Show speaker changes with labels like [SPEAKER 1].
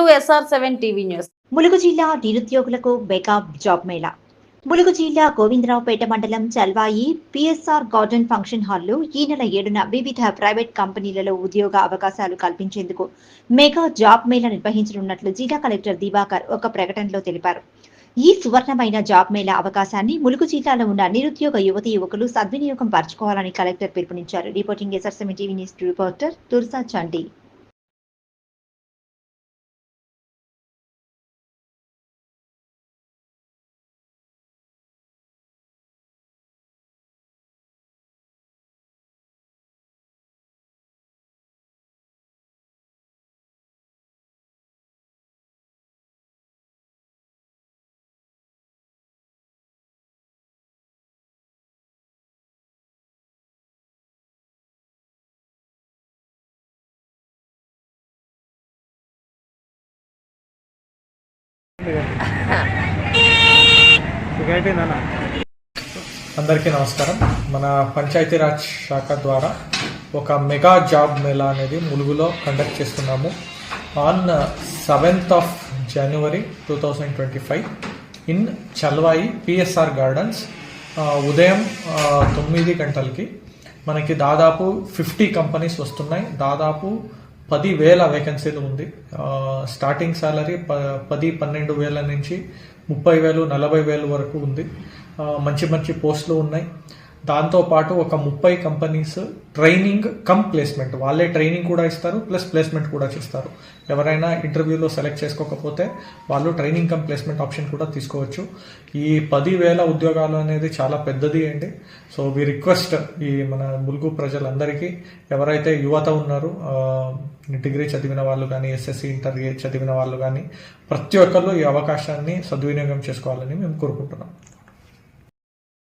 [SPEAKER 1] To SR seven TV news
[SPEAKER 2] Mulugu జిల్లా నిరుద్యోగులకు mega job Mela. Mulugu జిల్లా గోవిందరావుపేట మండలం చల్వాయి పిఎస్ఆర్ గార్డెన్ ఫంక్షన్ హాల్లో ఈ నెల ఏడున వివిధ ప్రైవేట్ కంపెనీలలో ఉద్యోగ అవకాశాలు కల్పించేందుకు మెగా జాబ్ మేళా నిర్వహించనున్నట్లు జిల్లా కలెక్టర్ దివాకర్ ఒక ప్రకటనలో తెలిపారు. ఈ సువర్ణమైన జాబ్ మేళా అవకాశాన్ని ములుగు జిల్లాలో ఉన్న నిరుద్యోగ యువతి యువకులు సద్వినియోగం పరచుకోవాలని కలెక్టర్ పిలుపునిచ్చారు. Reporting SR TV news reporter Tursa Chandi.
[SPEAKER 3] అందరికీ నమస్కారం. మన పంచాయతీరాజ్ శాఖ ద్వారా ఒక మెగా జాబ్ మేళా అనేది ములుగులో కండక్ట్ చేస్తున్నాము. On seventh of January two thousand twenty five in Chalvai PSR gardens ఉదయం తొమ్మిది గంటలకి మనకి దాదాపు ఫిఫ్టీ కంపెనీస్ వస్తున్నాయి. దాదాపు పది వేల వేకెన్సీలు ఉంది స్టార్టింగ్ సాలరీ ప పది పన్నెండు వేల నుంచి ముప్పై వేలు నలభై వేలు వరకు ఉంది. మంచి మంచి పోస్టులు ఉన్నాయి. దాంతోపాటు ఒక ముప్పై కంపెనీస్ ట్రైనింగ్ కమ్ ప్లేస్మెంట్ వాళ్ళే ట్రైనింగ్ కూడా ఇస్తారు ప్లస్ ప్లేస్మెంట్ కూడా చేస్తారు. ఎవరైనా ఇంటర్వ్యూలో సెలెక్ట్ చేసుకోకపోతే వాళ్ళు ట్రైనింగ్ కమ్ ప్లేస్మెంట్ ఆప్షన్ కూడా తీసుకోవచ్చు. ఈ పదివేల ఉద్యోగాలు అనేది చాలా పెద్దది అండి. సో వి రిక్వెస్ట్ ఈ మన ములుగు ప్రజలందరికీ ఎవరైతే యువత ఉన్నారో డిగ్రీ చదివిన వాళ్ళు కానీ ఎస్ఎస్సి ఇంటర్ చదివిన వాళ్ళు కానీ ప్రతి ఒక్కళ్ళు ఈ అవకాశాన్ని సద్వినియోగం చేసుకోవాలని మేము కోరుకుంటున్నాం.